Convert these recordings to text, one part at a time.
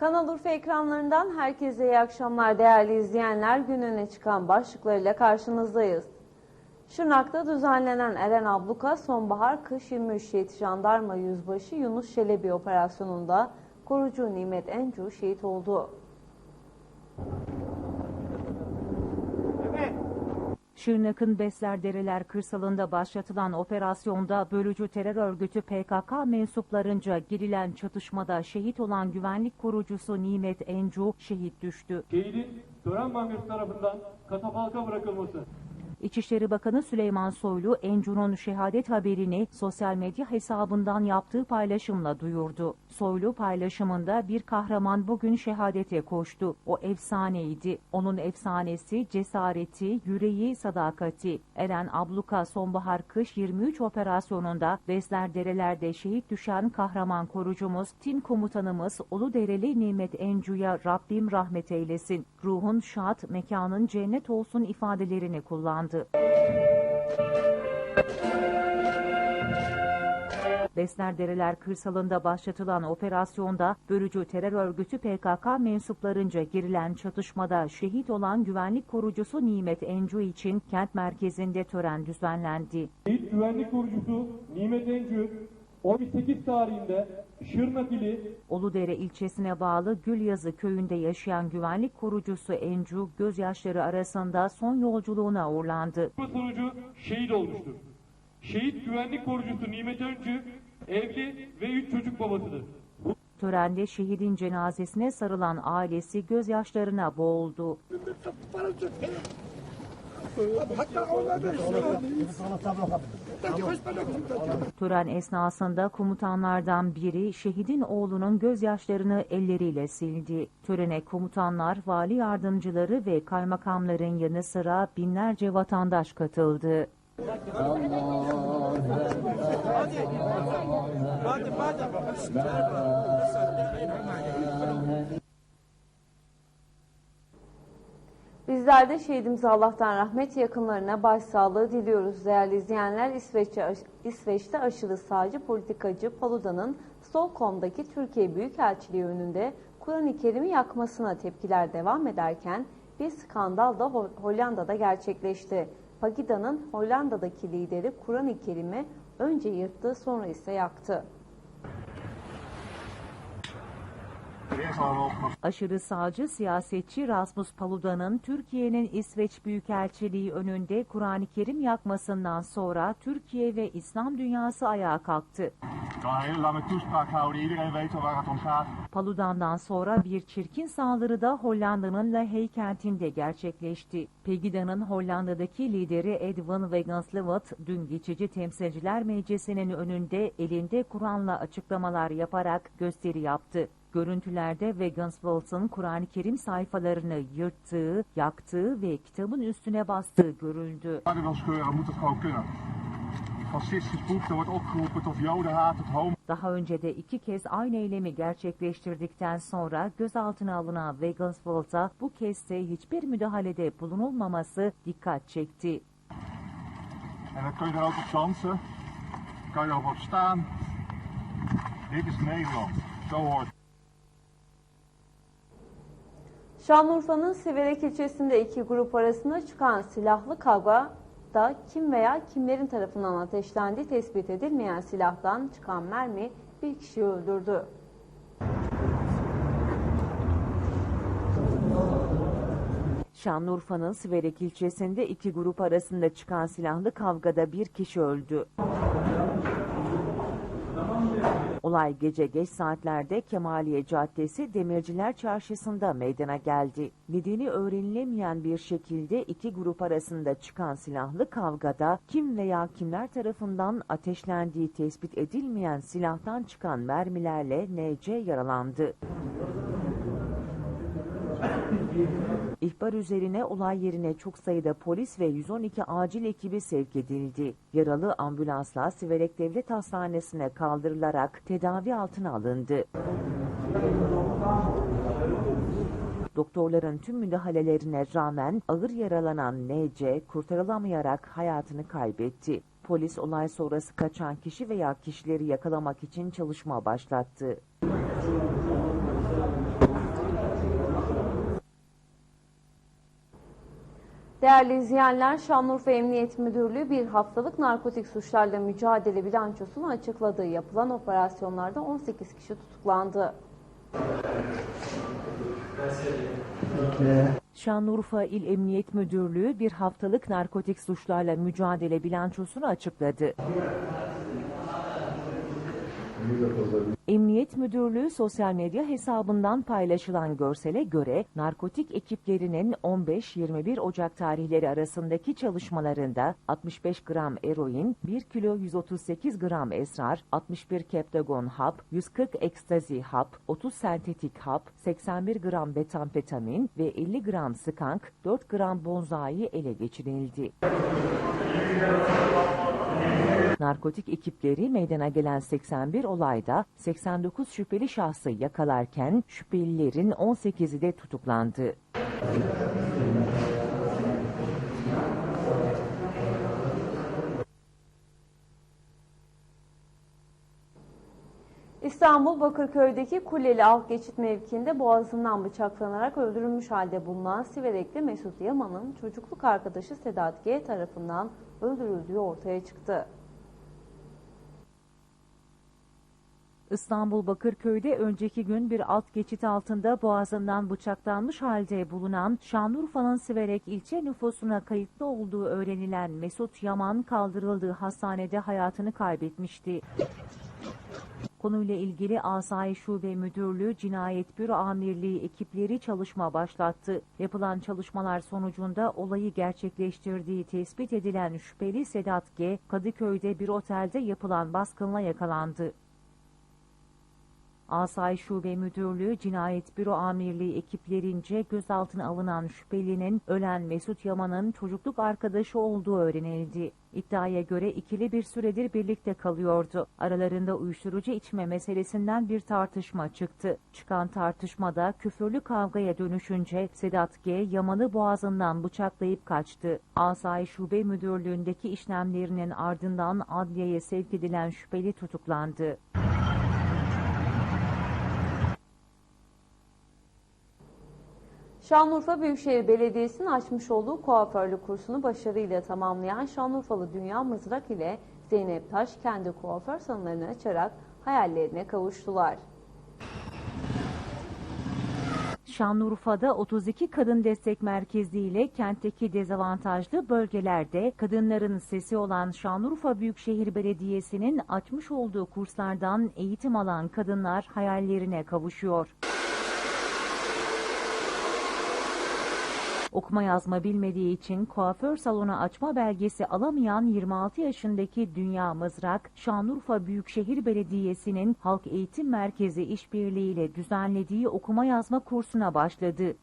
Kanal Urfa ekranlarından herkese iyi akşamlar değerli izleyenler. Gün öne çıkan başlıklarıyla karşınızdayız. Şırnak'ta düzenlenen Eren Abluka Sonbahar Kış 23 Şehit Jandarma Yüzbaşı Yunus Şelebi operasyonunda korucu Nimet Encu şehit oldu. Şırnak'ın Besler Dereler kırsalında başlatılan operasyonda bölücü terör örgütü PKK mensuplarınca girilen çatışmada şehit olan güvenlik korucusu Nimet Encu şehit düştü. Şehidin tören bankası tarafından katafalka bırakılması. İçişleri Bakanı Süleyman Soylu, Encu'nun şehadet haberini sosyal medya hesabından yaptığı paylaşımla duyurdu. Soylu paylaşımında bir kahraman bugün şehadete koştu. O efsaneydi. Onun efsanesi, cesareti, yüreği, sadakati. Eren Abluka Sonbahar Kış 23 operasyonunda Besler Dereler'de şehit düşen kahraman korucumuz, tim komutanımız Uludereli Nimet Encu'ya Rabbim rahmet eylesin. Ruhun şad, mekanın cennet olsun ifadelerini kullandı. Besler Dereler kırsalında başlatılan operasyonda bölücü terör örgütü PKK mensuplarınca girilen çatışmada şehit olan güvenlik korucusu Nimet Encu için kent merkezinde tören düzenlendi. Şehit güvenlik korucusu Nimet Encü 18 tarihinde Şırnak ili Uludere ilçesine bağlı Gülyazı köyünde yaşayan güvenlik korucusu Encu gözyaşları arasında son yolculuğuna uğurlandı. sonucu şehit olmuştur. Şehit güvenlik korucusu Nimet Öncü evli ve 3 çocuk babasıdır. Törende şehidin cenazesine sarılan ailesi gözyaşlarına boğuldu. Tören esnasında komutanlardan biri şehidin oğlunun gözyaşlarını elleriyle sildi. Törene komutanlar, vali yardımcıları ve kaymakamların yanı sıra binlerce vatandaş katıldı. Bizler de şehidimize Allah'tan rahmet yakınlarına başsağlığı diliyoruz değerli izleyenler. İsveç'te, İsveç'te aşırı sağcı politikacı Paluda'nın Stockholm'daki Türkiye Büyükelçiliği önünde Kur'an-ı Kerim'i yakmasına tepkiler devam ederken bir skandal da Ho- Hollanda'da gerçekleşti. Pagida'nın Hollanda'daki lideri Kur'an-ı Kerim'i önce yırttı sonra ise yaktı. Aşırı sağcı siyasetçi Rasmus Paluda'nın Türkiye'nin İsveç Büyükelçiliği önünde Kur'an-ı Kerim yakmasından sonra Türkiye ve İslam dünyası ayağa kalktı. Paludan'dan sonra bir çirkin saldırı da Hollanda'nın La Haye kentinde gerçekleşti. Pegida'nın Hollanda'daki lideri Edwin Wagenslevat dün geçici temsilciler meclisinin önünde elinde Kur'an'la açıklamalar yaparak gösteri yaptı. Görüntülerde Wagenslevat'ın Kur'an-ı Kerim sayfalarını yırttığı, yaktığı ve kitabın üstüne bastığı görüldü. Daha önce de iki kez aynı eylemi gerçekleştirdikten sonra gözaltına alınan Wagenslevat'a bu kez de hiçbir müdahalede bulunulmaması dikkat çekti. En dan kun je er ook op dansen. Kan je erop staan. Dit is Nederland. Zo hoort Şanlıurfa'nın Siverek ilçesinde iki grup arasında çıkan silahlı kavgada kim veya kimlerin tarafından ateşlendiği tespit edilmeyen silahtan çıkan mermi bir kişiyi öldürdü. Şanlıurfa'nın Siverek ilçesinde iki grup arasında çıkan silahlı kavgada bir kişi öldü. Olay gece geç saatlerde Kemaliye Caddesi Demirciler Çarşısı'nda meydana geldi. Nedeni öğrenilemeyen bir şekilde iki grup arasında çıkan silahlı kavgada kim veya kimler tarafından ateşlendiği tespit edilmeyen silahtan çıkan mermilerle NC yaralandı. İhbar üzerine olay yerine çok sayıda polis ve 112 acil ekibi sevk edildi. Yaralı ambulansla Siverek Devlet Hastanesi'ne kaldırılarak tedavi altına alındı. Doktorların tüm müdahalelerine rağmen ağır yaralanan NC kurtarılamayarak hayatını kaybetti. Polis olay sonrası kaçan kişi veya kişileri yakalamak için çalışma başlattı. Değerli izleyenler, Şanlıurfa Emniyet Müdürlüğü bir haftalık narkotik suçlarla mücadele bilançosunu açıkladığı yapılan operasyonlarda 18 kişi tutuklandı. Şanlıurfa İl Emniyet Müdürlüğü bir haftalık narkotik suçlarla mücadele bilançosunu açıkladı. Emniyet Müdürlüğü sosyal medya hesabından paylaşılan görsele göre narkotik ekiplerinin 15-21 Ocak tarihleri arasındaki çalışmalarında 65 gram eroin, 1 kilo 138 gram esrar, 61 keptagon hap, 140 ekstazi hap, 30 sentetik hap, 81 gram betamfetamin ve 50 gram skank, 4 gram bonzai ele geçirildi. Narkotik ekipleri meydana gelen 81 olayda 89 şüpheli şahsı yakalarken şüphelilerin 18'i de tutuklandı. İstanbul Bakırköy'deki Kuleli Alt Geçit mevkiinde boğazından bıçaklanarak öldürülmüş halde bulunan Siverekli Mesut Yaman'ın çocukluk arkadaşı Sedat G tarafından öldürüldüğü ortaya çıktı. İstanbul Bakırköy'de önceki gün bir alt geçit altında boğazından bıçaklanmış halde bulunan Şanlıurfa'nın Siverek ilçe nüfusuna kayıtlı olduğu öğrenilen Mesut Yaman kaldırıldığı hastanede hayatını kaybetmişti. Konuyla ilgili Asayiş Şube Müdürlüğü Cinayet Büro Amirliği ekipleri çalışma başlattı. Yapılan çalışmalar sonucunda olayı gerçekleştirdiği tespit edilen şüpheli Sedat G. Kadıköy'de bir otelde yapılan baskınla yakalandı. Asayiş Şube Müdürlüğü Cinayet Büro Amirliği ekiplerince gözaltına alınan şüphelinin ölen Mesut Yaman'ın çocukluk arkadaşı olduğu öğrenildi. İddiaya göre ikili bir süredir birlikte kalıyordu. Aralarında uyuşturucu içme meselesinden bir tartışma çıktı. Çıkan tartışmada küfürlü kavgaya dönüşünce Sedat G. Yaman'ı boğazından bıçaklayıp kaçtı. Asayiş Şube Müdürlüğü'ndeki işlemlerinin ardından adliyeye sevk edilen şüpheli tutuklandı. Şanlıurfa Büyükşehir Belediyesi'nin açmış olduğu kuaförlük kursunu başarıyla tamamlayan Şanlıurfalı Dünya Mızrak ile Zeynep Taş kendi kuaför salonlarını açarak hayallerine kavuştular. Şanlıurfa'da 32 Kadın Destek Merkezi ile kentteki dezavantajlı bölgelerde kadınların sesi olan Şanlıurfa Büyükşehir Belediyesi'nin açmış olduğu kurslardan eğitim alan kadınlar hayallerine kavuşuyor. Okuma yazma bilmediği için kuaför salonu açma belgesi alamayan 26 yaşındaki Dünya Mızrak, Şanlıurfa Büyükşehir Belediyesi'nin Halk Eğitim Merkezi işbirliğiyle düzenlediği okuma yazma kursuna başladı.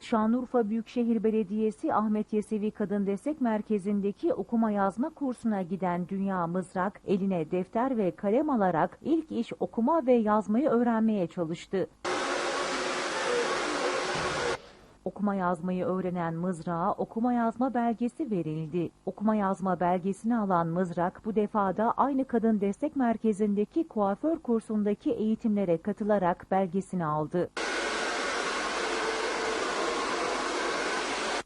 Şanlıurfa Büyükşehir Belediyesi Ahmet Yesevi Kadın Destek Merkezi'ndeki okuma yazma kursuna giden Dünya Mızrak, eline defter ve kalem alarak ilk iş okuma ve yazmayı öğrenmeye çalıştı. Okuma yazmayı öğrenen Mızrak'a okuma yazma belgesi verildi. Okuma yazma belgesini alan Mızrak bu defa da aynı kadın destek merkezindeki kuaför kursundaki eğitimlere katılarak belgesini aldı.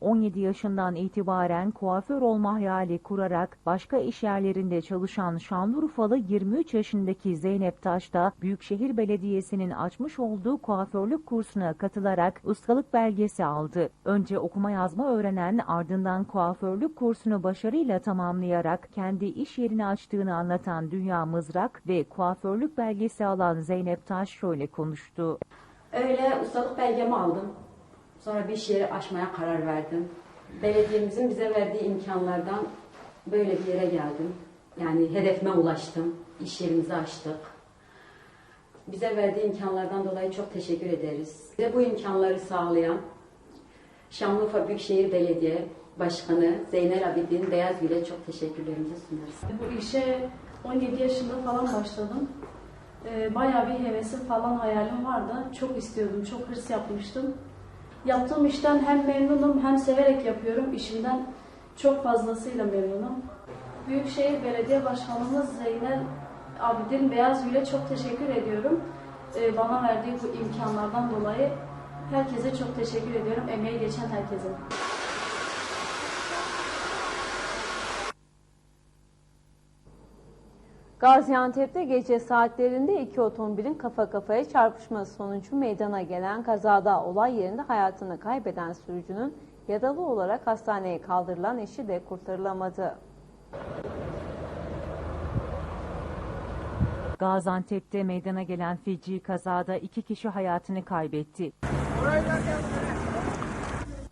17 yaşından itibaren kuaför olma hayali kurarak başka iş yerlerinde çalışan Şanlıurfalı 23 yaşındaki Zeynep Taş da Büyükşehir Belediyesi'nin açmış olduğu kuaförlük kursuna katılarak ustalık belgesi aldı. Önce okuma yazma öğrenen ardından kuaförlük kursunu başarıyla tamamlayarak kendi iş yerini açtığını anlatan Dünya Mızrak ve kuaförlük belgesi alan Zeynep Taş şöyle konuştu. Öyle ustalık belgemi aldım. Sonra bir iş yeri açmaya karar verdim. Belediyemizin bize verdiği imkanlardan böyle bir yere geldim. Yani hedefime ulaştım. İş yerimizi açtık. Bize verdiği imkanlardan dolayı çok teşekkür ederiz. Bize bu imkanları sağlayan Şanlıurfa Büyükşehir Belediye Başkanı Zeynel Abidin Beyazgül'e çok teşekkürlerimizi sunarız. Bu işe 17 yaşında falan başladım. Ee, bayağı bir hevesim falan hayalim vardı. Çok istiyordum, çok hırs yapmıştım. Yaptığım işten hem memnunum hem severek yapıyorum. İşimden çok fazlasıyla memnunum. Büyükşehir Belediye Başkanımız Zeynel Abidin Beyazgül'e çok teşekkür ediyorum. Ee, bana verdiği bu imkanlardan dolayı Herkese çok teşekkür ediyorum. Emeği geçen herkese. Gaziantep'te gece saatlerinde iki otomobilin kafa kafaya çarpışması sonucu meydana gelen kazada olay yerinde hayatını kaybeden sürücünün yaralı olarak hastaneye kaldırılan eşi de kurtarılamadı. Gaziantep'te meydana gelen feci kazada iki kişi hayatını kaybetti.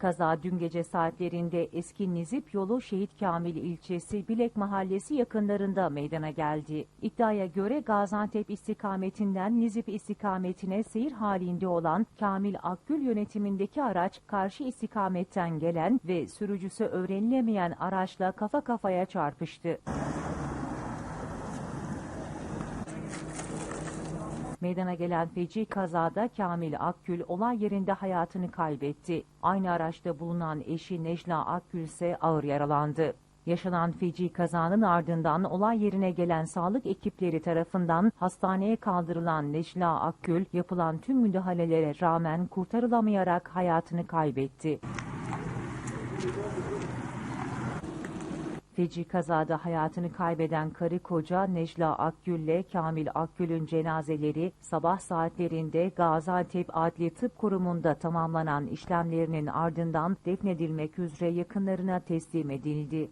Kaza dün gece saatlerinde eski Nizip yolu Şehit Kamil ilçesi Bilek Mahallesi yakınlarında meydana geldi. İddiaya göre Gaziantep istikametinden Nizip istikametine seyir halinde olan Kamil Akgül yönetimindeki araç karşı istikametten gelen ve sürücüsü öğrenilemeyen araçla kafa kafaya çarpıştı. Meydana gelen feci kazada Kamil Akgül olay yerinde hayatını kaybetti. Aynı araçta bulunan eşi Necla Akgül ise ağır yaralandı. Yaşanan feci kazanın ardından olay yerine gelen sağlık ekipleri tarafından hastaneye kaldırılan Necla Akgül yapılan tüm müdahalelere rağmen kurtarılamayarak hayatını kaybetti. Feci kazada hayatını kaybeden karı koca Necla Akgül ile Kamil Akgül'ün cenazeleri sabah saatlerinde Gaziantep Adli Tıp Kurumu'nda tamamlanan işlemlerinin ardından defnedilmek üzere yakınlarına teslim edildi.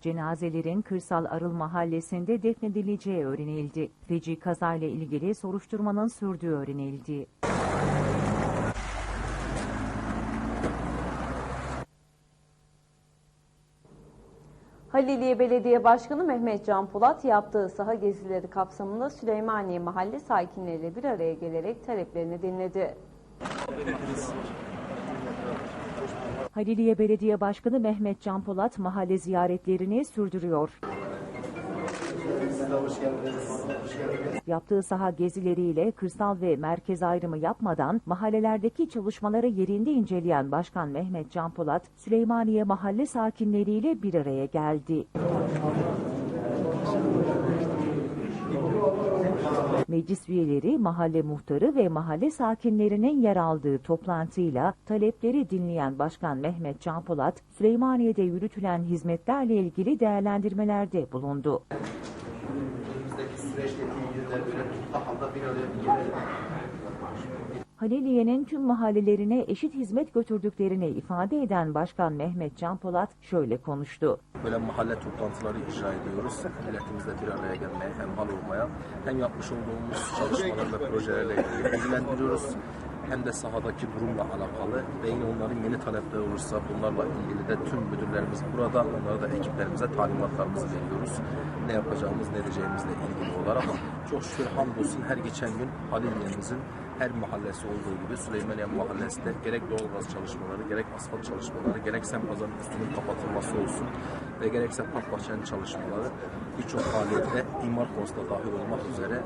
Cenazelerin Kırsal Arıl Mahallesi'nde defnedileceği öğrenildi. Feci kazayla ilgili soruşturmanın sürdüğü öğrenildi. Haliliye Belediye Başkanı Mehmet Can Polat yaptığı saha gezileri kapsamında Süleymaniye mahalle sakinleriyle bir araya gelerek taleplerini dinledi. Haliliye Belediye Başkanı Mehmet Can Polat mahalle ziyaretlerini sürdürüyor. Yaptığı saha gezileriyle kırsal ve merkez ayrımı yapmadan mahallelerdeki çalışmaları yerinde inceleyen Başkan Mehmet Can Polat, Süleymaniye mahalle sakinleriyle bir araya geldi. Meclis üyeleri, mahalle muhtarı ve mahalle sakinlerinin yer aldığı toplantıyla talepleri dinleyen Başkan Mehmet Can Polat, Süleymaniye'de yürütülen hizmetlerle ilgili değerlendirmelerde bulundu. Önümüzdeki böyle bir araya gelelim. Haliliye'nin tüm mahallelerine eşit hizmet götürdüklerini ifade eden Başkan Mehmet Can Polat şöyle konuştu. Böyle mahalle toplantıları icra ediyoruz. Milletimizle bir araya gelmeye, hemhal olmaya, hem yapmış olduğumuz çalışmalar ve projelerle ilgili bilgilendiriyoruz. Hem de sahadaki durumla alakalı ve yine onların yeni talepleri olursa bunlarla ilgili de tüm müdürlerimiz burada. Onlara da ekiplerimize talimatlarımızı veriyoruz. Ne yapacağımız, ne edeceğimizle ilgili olarak. Çok şükür hamdolsun her geçen gün Haliliye'mizin her mahallesi olduğu gibi Süleymaniye Mahallesi'nde gerek doğalgaz çalışmaları, gerek asfalt çalışmaları, gerek sem pazarın üstünün kapatılması olsun ve gerekse park bahçenin çalışmaları birçok faaliyette imar konusunda dahil olmak üzere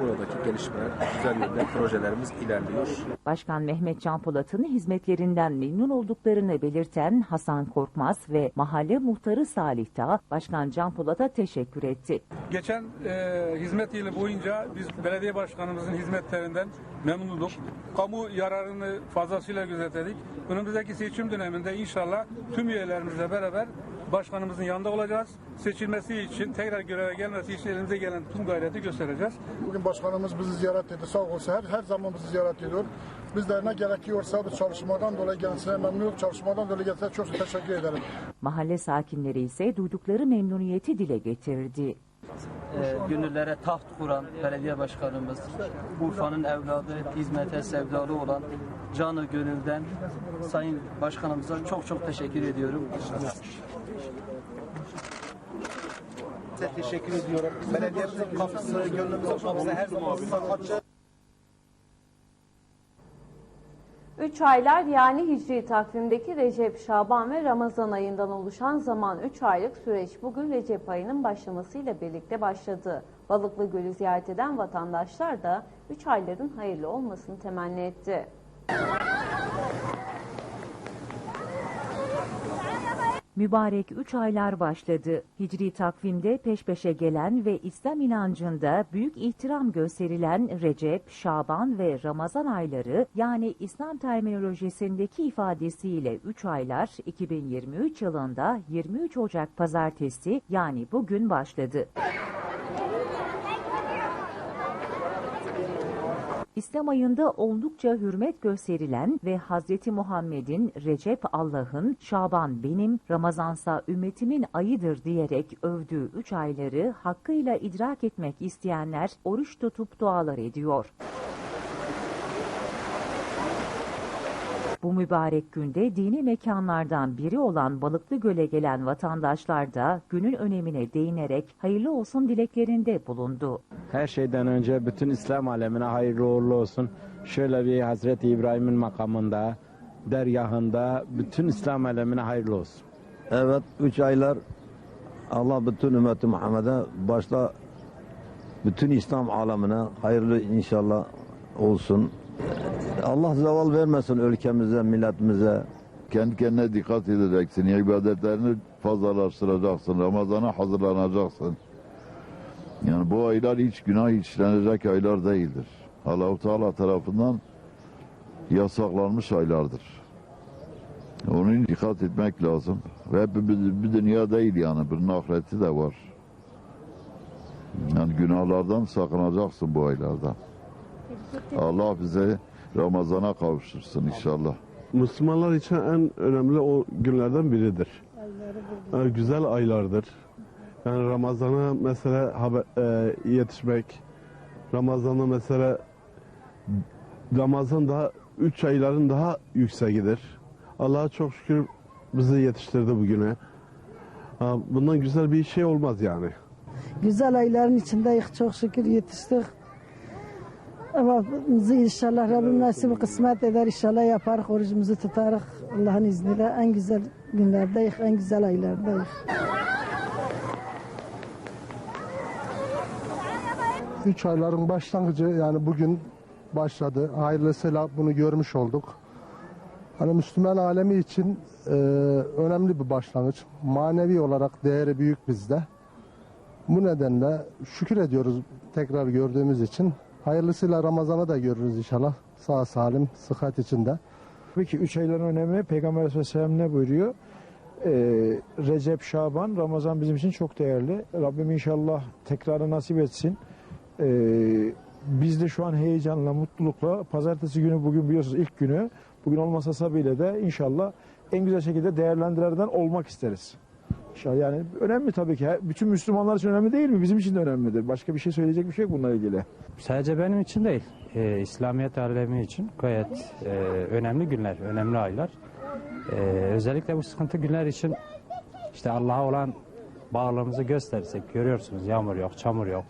buradaki gelişmeler, güzel yönde projelerimiz ilerliyor. Başkan Mehmet Can Polat'ın hizmetlerinden memnun olduklarını belirten Hasan Korkmaz ve mahalle muhtarı Salih Dağ, Başkan Can Polat'a teşekkür etti. Geçen e, hizmet yılı boyunca biz belediye başkanımızın hizmetlerinden memnunduk. Kamu yararını fazlasıyla gözetledik. Önümüzdeki seçim döneminde inşallah tüm üyelerimizle beraber başkanımızın yanında olacağız. Seçilmesi için, tekrar göreve gelmesi için elimize gelen tüm gayreti göstereceğiz. Bugün başkanımız bizi ziyaret etti. Sağ olsun her, her zaman bizi ziyaret ediyor. Bizler ne gerekiyorsa bu çalışmadan dolayı kendisine memnunum. Çalışmadan dolayı kendisine çok teşekkür ederim. Mahalle sakinleri ise duydukları memnuniyeti dile getirdi. E, gönüllere taht kuran belediye başkanımız, Urfa'nın evladı, hizmete sevdalı olan canı gönülden Sayın Başkanımıza çok çok teşekkür ediyorum. Size teşekkür ediyorum. Belediyemizin kapısı, gönlümüzün kapısı her zaman açık. Üç aylar yani Hicri takvimdeki Recep, Şaban ve Ramazan ayından oluşan zaman 3 aylık süreç bugün Recep ayının başlamasıyla birlikte başladı. Balıklı Gölü ziyaret eden vatandaşlar da 3 ayların hayırlı olmasını temenni etti. Mübarek 3 aylar başladı. Hicri takvimde peş peşe gelen ve İslam inancında büyük ihtiram gösterilen Recep, Şaban ve Ramazan ayları yani İslam terminolojisindeki ifadesiyle 3 aylar 2023 yılında 23 Ocak pazartesi yani bugün başladı. İslam ayında oldukça hürmet gösterilen ve Hazreti Muhammed'in Recep Allah'ın, Şaban benim, Ramazansa ümmetimin ayıdır diyerek övdüğü üç ayları hakkıyla idrak etmek isteyenler oruç tutup dualar ediyor. Bu mübarek günde dini mekanlardan biri olan Balıklı Göl'e gelen vatandaşlar da günün önemine değinerek hayırlı olsun dileklerinde bulundu. Her şeyden önce bütün İslam alemine hayırlı uğurlu olsun. Şöyle bir Hazreti İbrahim'in makamında, dergahında bütün İslam alemine hayırlı olsun. Evet, üç aylar Allah bütün ümmeti Muhammed'e başta bütün İslam alemine hayırlı inşallah olsun. Allah zeval vermesin ülkemize, milletimize. Kendi kendine dikkat edeceksin. ibadetlerini fazlalaştıracaksın. Ramazana hazırlanacaksın. Yani bu aylar hiç günah işlenecek aylar değildir. Allah-u Teala tarafından yasaklanmış aylardır. Onun dikkat etmek lazım. Ve bir, bir, bir dünya değil yani. Bir ahireti de var. Yani günahlardan sakınacaksın bu aylarda. Allah bize Ramazana kavuştursun inşallah. Müslümanlar için en önemli o günlerden biridir. Yani güzel aylardır. Yani Ramazan'a mesela haber, e, yetişmek, Ramazan'a mesela Ramazan daha üç ayların daha yükseğidir. Allah'a çok şükür bizi yetiştirdi bugüne. Ha, Bundan güzel bir şey olmaz yani. Güzel ayların içindeyiz. Çok şükür yetiştik. Bizi inşallah Rabbim nasip kısmet eder. İnşallah yapar. Orucumuzu tutarız. Allah'ın izniyle en güzel günlerdeyiz. En güzel aylardayız. Üç ayların başlangıcı yani bugün başladı. Hayırlısıyla bunu görmüş olduk. Hani Müslüman alemi için e, önemli bir başlangıç. Manevi olarak değeri büyük bizde. Bu nedenle şükür ediyoruz tekrar gördüğümüz için. Hayırlısıyla Ramazan'ı da görürüz inşallah. Sağ salim, sıhhat içinde. Tabii ki üç ayların önemi Peygamber Aleyhisselam ne buyuruyor? Ee, Recep, Şaban, Ramazan bizim için çok değerli. Rabbim inşallah tekrarı nasip etsin. Ee, biz de şu an heyecanla, mutlulukla pazartesi günü bugün biliyorsunuz ilk günü. Bugün olmasa sabıyla de inşallah en güzel şekilde değerlendirenlerden olmak isteriz. Yani önemli tabii ki. Bütün Müslümanlar için önemli değil mi? Bizim için de önemlidir. Başka bir şey söyleyecek bir şey yok bununla ilgili. Sadece benim için değil, e, İslamiyet alemi için gayet e, önemli günler, önemli aylar. E, özellikle bu sıkıntı günler için işte Allah'a olan bağlılığımızı gösterirsek görüyorsunuz yağmur yok, çamur yok,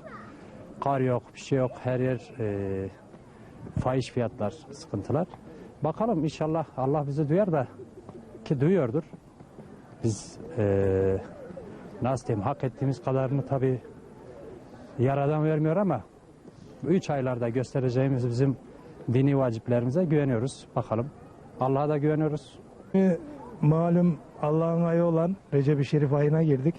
kar yok, bir şey yok, her yer e, fahiş fiyatlar, sıkıntılar. Bakalım inşallah Allah bizi duyar da ki duyuyordur. Biz e, nasıl diyeyim hak ettiğimiz kadarını tabii yaradan vermiyor ama üç aylarda göstereceğimiz bizim dini vaciplerimize güveniyoruz. Bakalım. Allah'a da güveniyoruz. Malum Allah'ın ayı olan Recep-i Şerif ayına girdik.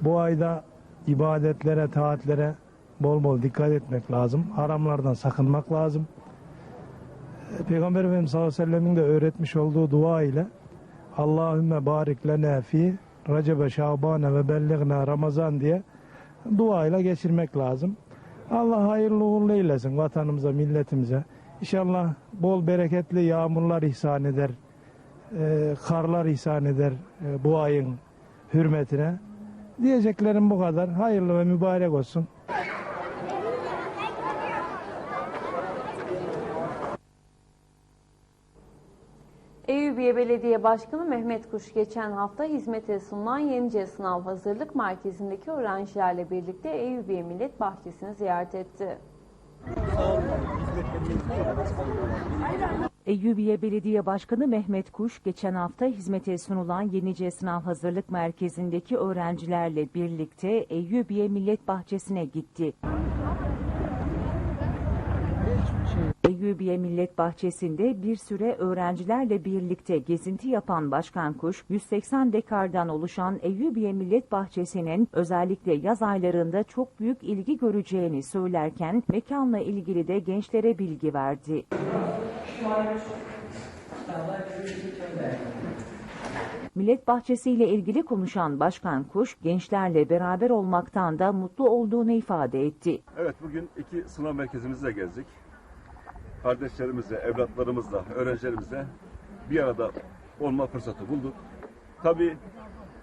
Bu ayda ibadetlere, taatlere bol bol dikkat etmek lazım. Haramlardan sakınmak lazım. Peygamber Efendimiz sallallahu aleyhi ve sellemin de öğretmiş olduğu dua ile Allahümme barik lena fi Recebe Şaban'e ve belligna Ramazan diye duayla geçirmek lazım. Allah hayırlı uğurlu eylesin vatanımıza, milletimize. İnşallah bol bereketli yağmurlar ihsan eder, e, karlar ihsan eder e, bu ayın hürmetine. Diyeceklerim bu kadar. Hayırlı ve mübarek olsun. Eyüpiye Belediye Başkanı Mehmet Kuş geçen hafta hizmete sunulan Yenice Sınav Hazırlık Merkezi'ndeki öğrencilerle birlikte Eyüpiye Millet Bahçesi'ni ziyaret etti. Eyyubiye Belediye Başkanı Mehmet Kuş geçen hafta hizmete sunulan Yenice Sınav Hazırlık Merkezi'ndeki öğrencilerle birlikte Eyyubiye Millet Bahçesi'ne gitti. Eyyubiye Millet Bahçesi'nde bir süre öğrencilerle birlikte gezinti yapan Başkan Kuş, 180 dekardan oluşan Eyyubiye Millet Bahçesi'nin özellikle yaz aylarında çok büyük ilgi göreceğini söylerken mekanla ilgili de gençlere bilgi verdi. Millet Bahçesi ile ilgili konuşan Başkan Kuş, gençlerle beraber olmaktan da mutlu olduğunu ifade etti. Evet bugün iki sınav merkezimizde gezdik. Kardeşlerimizle, evlatlarımızla, öğrencilerimizle bir arada olma fırsatı bulduk. Tabii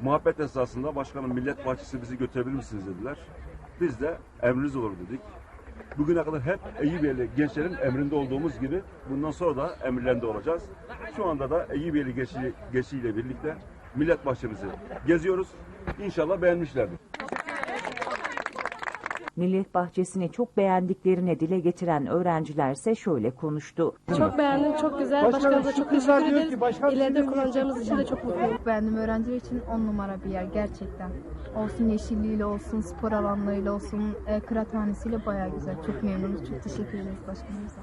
muhabbet esasında başkanım millet bahçesi bizi götürebilir misiniz dediler. Biz de emriniz olur dedik. Bugüne kadar hep Eyyubiyeli gençlerin emrinde olduğumuz gibi bundan sonra da emirlerinde olacağız. Şu anda da Eyyubiyeli gençliği, gençliğiyle birlikte millet bahçemizi geziyoruz. İnşallah beğenmişlerdir. Millet Bahçesi'ni çok beğendiklerini dile getiren öğrencilerse şöyle konuştu. Çok beğendim, çok güzel. Başkanımıza çok teşekkür ederiz. İleride kullanacağımız için de çok mutluyum. Beğendim. Öğrenciler için on numara bir yer gerçekten. Olsun yeşilliğiyle olsun, spor alanlarıyla olsun, e, kıraathanesiyle bayağı güzel. Çok memnunuz. Çok teşekkür ederiz başkanımıza.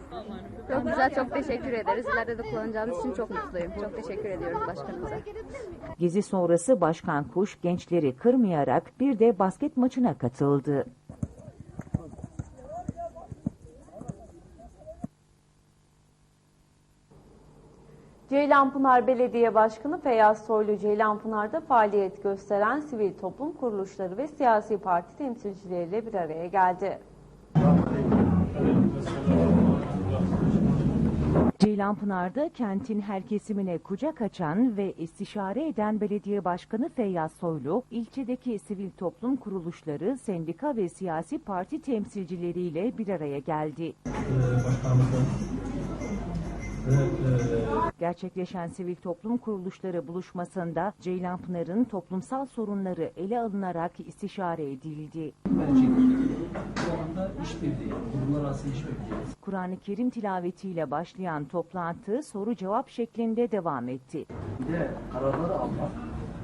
Çok güzel, çok teşekkür ederiz. İleride de kullanacağımız için çok mutluyum. Çok teşekkür ediyoruz başkanımıza. Gezi sonrası Başkan Kuş gençleri kırmayarak bir de basket maçına katıldı. Ceylanpınar Belediye Başkanı Feyyaz Soylu Ceylanpınar'da faaliyet gösteren sivil toplum kuruluşları ve siyasi parti temsilcileriyle bir araya geldi. Ceylanpınar'da kentin her kesimine kucak açan ve istişare eden belediye başkanı Feyyaz Soylu, ilçedeki sivil toplum kuruluşları, sendika ve siyasi parti temsilcileriyle bir araya geldi. Gerçekleşen sivil toplum kuruluşları buluşmasında Ceylanpınar'ın toplumsal sorunları ele alınarak istişare edildi. Kur'an-ı Kerim tilavetiyle başlayan toplantı soru cevap şeklinde devam etti. kararları almak,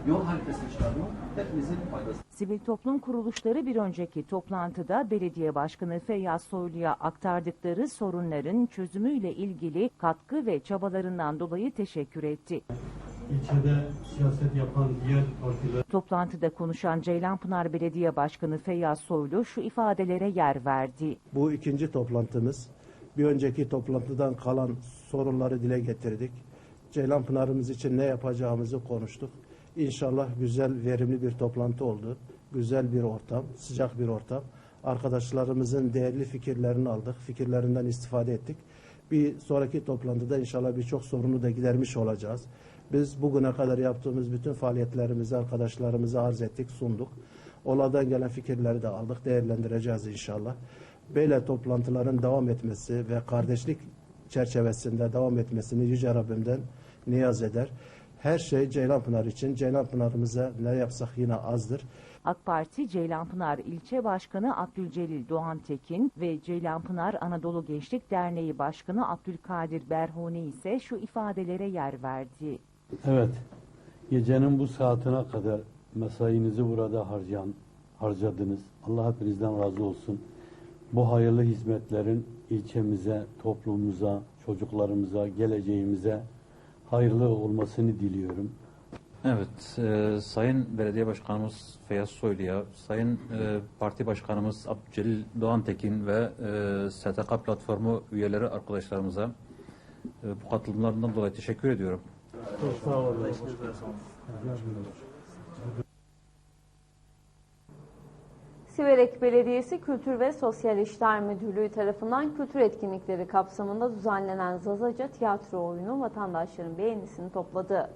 yol haritası çıkarmak hepimizin faydası. Sivil toplum kuruluşları bir önceki toplantıda belediye başkanı Feyyaz Soylu'ya aktardıkları sorunların çözümüyle ilgili katkı ve çabalarından dolayı teşekkür etti. İlçede siyaset yapan diğer partiler Toplantıda konuşan Ceylanpınar Belediye Başkanı Feyyaz Soylu şu ifadelere yer verdi. Bu ikinci toplantımız. Bir önceki toplantıdan kalan sorunları dile getirdik. Ceylanpınar'ımız için ne yapacağımızı konuştuk. İnşallah güzel, verimli bir toplantı oldu. Güzel bir ortam, sıcak bir ortam. Arkadaşlarımızın değerli fikirlerini aldık. Fikirlerinden istifade ettik. Bir sonraki toplantıda inşallah birçok sorunu da gidermiş olacağız. Biz bugüne kadar yaptığımız bütün faaliyetlerimizi arkadaşlarımıza arz ettik, sunduk. Onlardan gelen fikirleri de aldık, değerlendireceğiz inşallah. Böyle toplantıların devam etmesi ve kardeşlik çerçevesinde devam etmesini Yüce Rabbimden niyaz eder. Her şey Ceylanpınar için. Ceylanpınar'ımıza ne yapsak yine azdır. AK Parti Ceylanpınar İlçe Başkanı Abdülcelil Doğan Tekin ve Ceylanpınar Anadolu Gençlik Derneği Başkanı Abdülkadir Berhuni ise şu ifadelere yer verdi. Evet. Gecenin bu saatine kadar mesainizi burada harcayan, harcadınız. Allah hepinizden razı olsun. Bu hayırlı hizmetlerin ilçemize, toplumumuza, çocuklarımıza, geleceğimize hayırlı olmasını diliyorum. Evet, e, Sayın Belediye Başkanımız Feyyaz Soylu'ya, Sayın e, Parti Başkanımız Abdülcelil Doğantekin ve e, STK Platformu üyeleri arkadaşlarımıza e, bu katılımlarından dolayı teşekkür ediyorum. Çok sağ olun. Siverek Belediyesi Kültür ve Sosyal İşler Müdürlüğü tarafından kültür etkinlikleri kapsamında düzenlenen Zazaca tiyatro oyunu vatandaşların beğenisini topladı.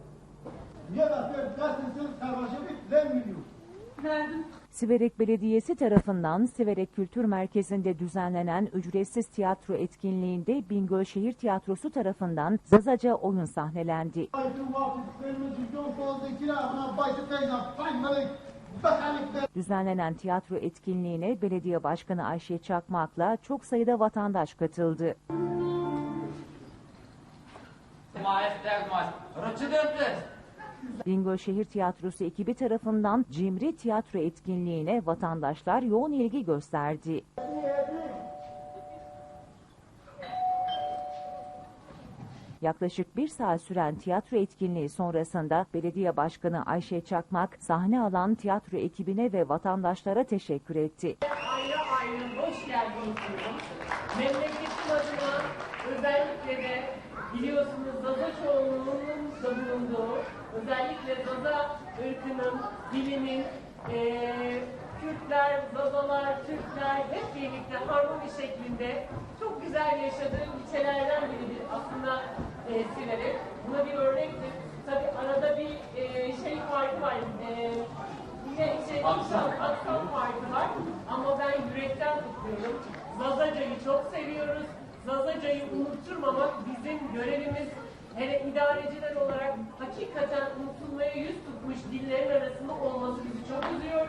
Siverek Belediyesi tarafından Siverek Kültür Merkezi'nde düzenlenen ücretsiz tiyatro etkinliğinde Bingöl Şehir Tiyatrosu tarafından Zazaca oyun sahnelendi. Düzenlenen tiyatro etkinliğine Belediye Başkanı Ayşe Çakmak'la çok sayıda vatandaş katıldı. Bingöl Şehir Tiyatrosu ekibi tarafından Cimri Tiyatro etkinliğine vatandaşlar yoğun ilgi gösterdi. Yaklaşık bir saat süren tiyatro etkinliği sonrasında belediye başkanı Ayşe Çakmak sahne alan tiyatro ekibine ve vatandaşlara teşekkür etti. ayrı ayrı hoş geldiniz. Memleketim adına özellikle de biliyorsunuz Zaza çoğunluğunun da bulunduğu, özellikle Zaza ırkının, dilinin, eee Kürtler, Zazalar, Türkler hep birlikte harmoni şeklinde çok güzel yaşadığı ilçelerden biridir aslında eee Siverek. Buna bir örnektir. Tabi arada bir eee, şey farkı var. Eee Yine şey, aksan, aksan farkı var ama ben yürekten kutluyorum. Zazaca'yı çok seviyoruz. Zazaca'yı unutturmamak bizim görevimiz. Hele idareciler olarak hakikaten unutulmaya yüz tutmuş dillerin arasında olması bizi çok üzüyor.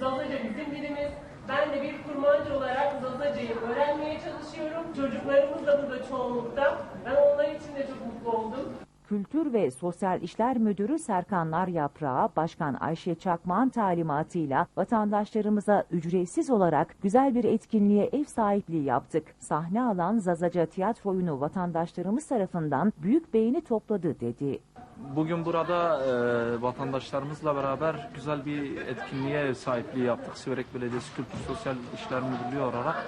Zazaca bizim dilimiz. Ben de bir kurmancı olarak Zazaca'yı öğrenmeye çalışıyorum. Çocuklarımız da burada çoğunlukta. Ben onlar için de çok mutlu oldum. Kültür ve Sosyal İşler Müdürü Serkanlar Yaprağı, Başkan Ayşe Çakmak'ın talimatıyla vatandaşlarımıza ücretsiz olarak güzel bir etkinliğe ev sahipliği yaptık. Sahne alan Zazaca tiyatro oyunu vatandaşlarımız tarafından büyük beğeni topladı dedi. Bugün burada e, vatandaşlarımızla beraber güzel bir etkinliğe ev sahipliği yaptık. Siverek Belediyesi Kültür Sosyal İşler Müdürlüğü olarak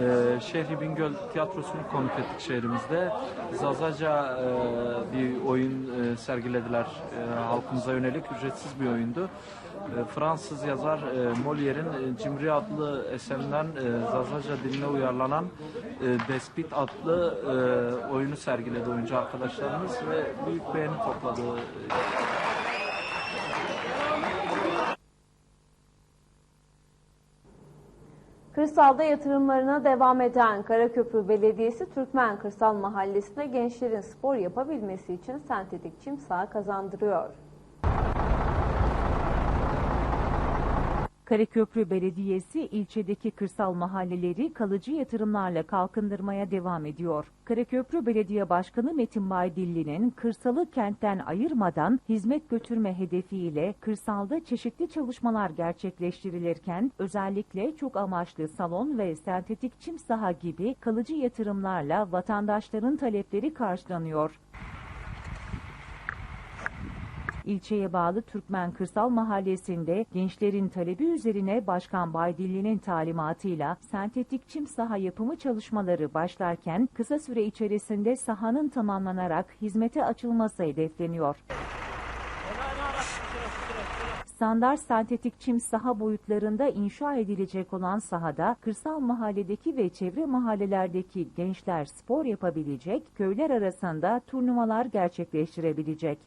e, Şehri Bingöl Tiyatrosu'nu konuk ettik şehrimizde. Zazaca e, bir oyun e, sergilediler e, halkımıza yönelik ücretsiz bir oyundu. E, Fransız yazar e, Molière'in e, Cimri adlı eserinden Zazaca diline uyarlanan Despit adlı oyunu sergiledi oyuncu arkadaşlarımız ve büyük beğeni topladı. Kırsalda yatırımlarına devam eden Karaköprü Belediyesi Türkmen Kırsal Mahallesi'nde gençlerin spor yapabilmesi için sentetik çim saha kazandırıyor. Karaköprü Belediyesi ilçedeki kırsal mahalleleri kalıcı yatırımlarla kalkındırmaya devam ediyor. Karaköprü Belediye Başkanı Metin Baydilli'nin kırsalı kentten ayırmadan hizmet götürme hedefiyle kırsalda çeşitli çalışmalar gerçekleştirilirken özellikle çok amaçlı salon ve sentetik çim saha gibi kalıcı yatırımlarla vatandaşların talepleri karşılanıyor. İlçeye bağlı Türkmen Kırsal Mahallesi'nde gençlerin talebi üzerine Başkan Baydilli'nin talimatıyla sentetik çim saha yapımı çalışmaları başlarken kısa süre içerisinde sahanın tamamlanarak hizmete açılması hedefleniyor. Standart sentetik çim saha boyutlarında inşa edilecek olan sahada kırsal mahalledeki ve çevre mahallelerdeki gençler spor yapabilecek, köyler arasında turnuvalar gerçekleştirebilecek.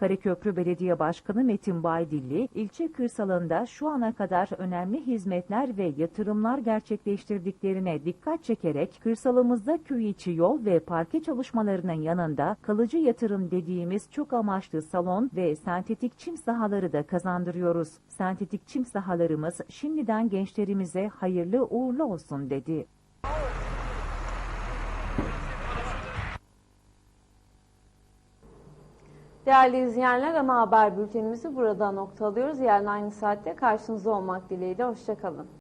Karaköprü Belediye Başkanı Metin Baydilli, ilçe kırsalında şu ana kadar önemli hizmetler ve yatırımlar gerçekleştirdiklerine dikkat çekerek kırsalımızda köy içi yol ve parke çalışmalarının yanında kalıcı yatırım dediğimiz çok amaçlı salon ve sentetik çim sahaları da kazandırıyoruz. Sentetik çim sahalarımız şimdiden gençlerimize hayırlı uğurlu olsun dedi. Değerli izleyenler ana haber bültenimizi burada noktalıyoruz. Yarın aynı saatte karşınızda olmak dileğiyle. Hoşçakalın.